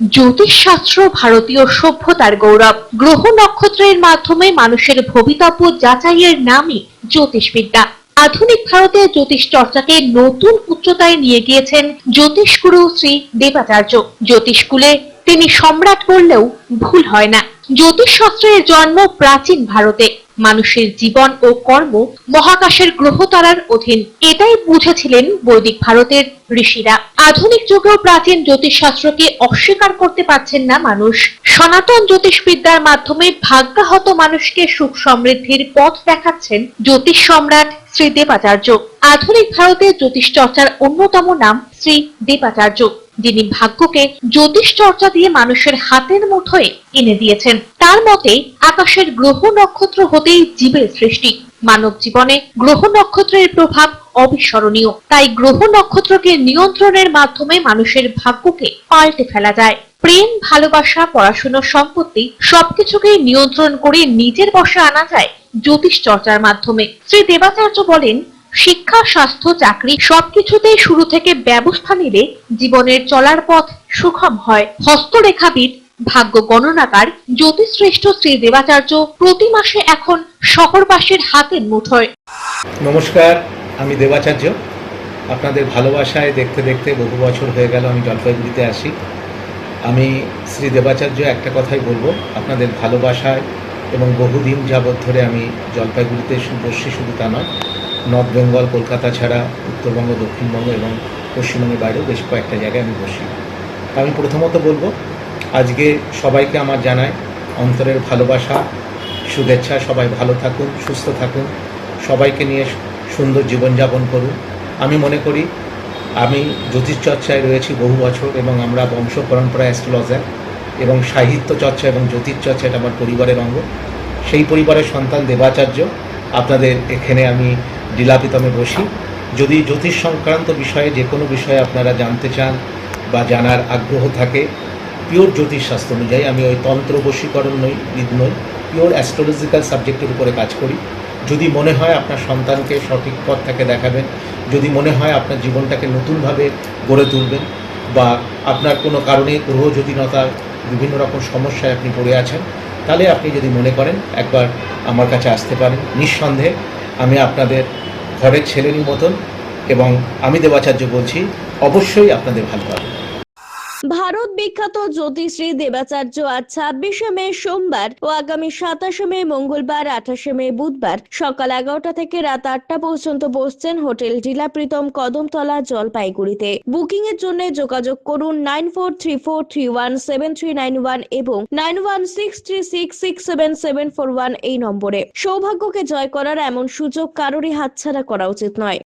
জ্যোতিষশাস্ত্র, ভারতীয় সভ্যতার গৌরব, গ্রহ নক্ষত্রের মাধ্যমে মানুষের ভবিতব্য যাচাইয়ের নামই জ্যোতিষবিদ্যা। আধুনিক ভারতে জ্যোতিষ চর্চাকে নতুন উচ্চতায় নিয়ে গিয়েছেন জ্যোতিষগুরু শ্রী দেবাচার্য। জ্যোতিষকুলে তিনি সম্রাট বললেও ভুল হয় না। জ্যোতিষশাস্ত্রের জন্ম প্রাচীন ভারতে। মানুষের জীবন ও কর্ম মহাকাশের গ্রহতারার অধীন। এটাই বুঝেছিলেন বৈদিক ভারতের ঋষিরা। আধুনিক যুগেও প্রাচীন জ্যোতিষশাস্ত্রকে অস্বীকার করতে পারছেন না মানুষ। সনাতন জ্যোতিষবিদ্যার মাধ্যমে ভাগ্যাহত মানুষকে সুখ সমৃদ্ধির পথ দেখাচ্ছেন জ্যোতিষ সম্রাট শ্রী দেবাচার্য। আধুনিক ভারতে জ্যোতিষ চর্চার অন্যতম নাম শ্রী দেবাচার্য। যিনি ভাগ্যকে জ্যোতিষ চর্চা দিয়ে মানুষের হাতের মুঠোয় এনে দিয়েছেন। তার মতে, আকাশের গ্রহ নক্ষত্র হতেই জীবের সৃষ্টি। মানব জীবনে গ্রহ নক্ষত্রের প্রভাব অবিস্মরণীয়। তাই গ্রহ নক্ষত্রকে নিয়ন্ত্রণের মাধ্যমে মানুষের ভাগ্যকে পাল্টে ফেলা যায়। প্রেম, ভালোবাসা, পড়াশোনা, সম্পত্তি সবকিছুকেই নিয়ন্ত্রণ করে নিজের বশে আনা যায় জ্যোতিষ চর্চার মাধ্যমে। শ্রী দেবাচার্য বলেন শিক্ষা, স্বাস্থ্য, চাকরি সবকিছুতেই শুরু থেকে ব্যবস্থা নিলে জীবনের চলার পথ সুখম হয়। হস্তরেখাবিদ, ভাগ্য গণনাকার, জ্যোতিষশ্রেষ্ঠ শ্রী দেবাচার্য প্রতি মাসে এখন শহরবাসীর হাতের মুঠোয়। নমস্কার, আমি দেবাচার্য। আপনাদের ভালোবাসায় দেখতে দেখতে বহু বছর হয়ে গেল আমি জলপাইগুড়িতে আসি আমি শ্রী দেবাচার্য একটা কথাই বলব, আপনাদের ভালোবাসায় এবং বহুদিন যাবৎ ধরে আমি জলপাইগুড়িতে বসছি, শুধু তা নয়। নর্থ বেঙ্গল, কলকাতা ছাড়া উত্তরবঙ্গ, দক্ষিণবঙ্গ এবং পশ্চিমবঙ্গের বাইরেও বেশ কয়েকটা জায়গায় আমি বসি। আমি প্রথমত বলব, আজকে সবাইকে আমার জানায় অন্তরের ভালোবাসা, শুভেচ্ছা, সবাই ভালো থাকুন, সুস্থ থাকুন, সবাইকে নিয়ে সুন্দর জীবনযাপন করুন। আমি মনে করি, আমি জ্যোতিষ চর্চায় রয়েছি বহু বছর এবং আমরা বংশ পরম্পরা অ্যাস্ট্রোলজার এবং সাহিত্য চর্চা এবং জ্যোতিষ চর্চা এটা আমার পরিবারের অঙ্গ। সেই পরিবারের সন্তান দেবাচার্য, আপনাদের এখানে আমি ডিলাপিতমে বসি। যদি জ্যোতিষ সংক্রান্ত বিষয়ে যে কোনো বিষয়ে আপনারা জানতে চান বা জানার আগ্রহ থাকে পিওর জ্যোতিষ জ্যোতিষশাস্ত্র অনুযায়ী আমি ওই তন্ত্র বশীকরণ নই বিদ নই পিওর অ্যাস্ট্রোলজিক্যাল সাবজেক্টের উপরে কাজ করি। যদি মনে হয় আপনার সন্তানকে সঠিক পথ থেকে দেখাবেন, যদি মনে হয় আপনার জীবনটাকে নতুনভাবে গড়ে তুলবেন বা আপনার কোনো কারণে গ্রহ জটিলতার বিভিন্ন রকম সমস্যায় আপনি পড়ে আছেন, তাহলে আপনি যদি মনে করেন, একবার আমার কাছে আসতে পারেন। নিঃসন্দেহে আমি আপনাদের ঘরের ছেলেরই মতন এবং আমি দেবাচার্য বলছি অবশ্যই আপনাদের ভালো হবে। ভারত বিখ্যাত জ্যোতিষী দেবাচার্য আজ ছাব্বিশে মে সোমবার ও আগামী সাতাশে মে মঙ্গলবার, আঠাশে মে বুধবার সকাল এগারোটা থেকে রাত আটটা পর্যন্ত বসছেন হোটেল ডিলা প্রীতম কদমতলা জলপাইগুড়িতে। বুকিং এর জন্য যোগাযোগ করুন nine four three four three one seven three nine one এবং nine one six three six six seven seven four one এই নম্বরে। সৌভাগ্যকে জয় করার এমন সুযোগ কারোরই হাতছাড়া করা উচিত নয়।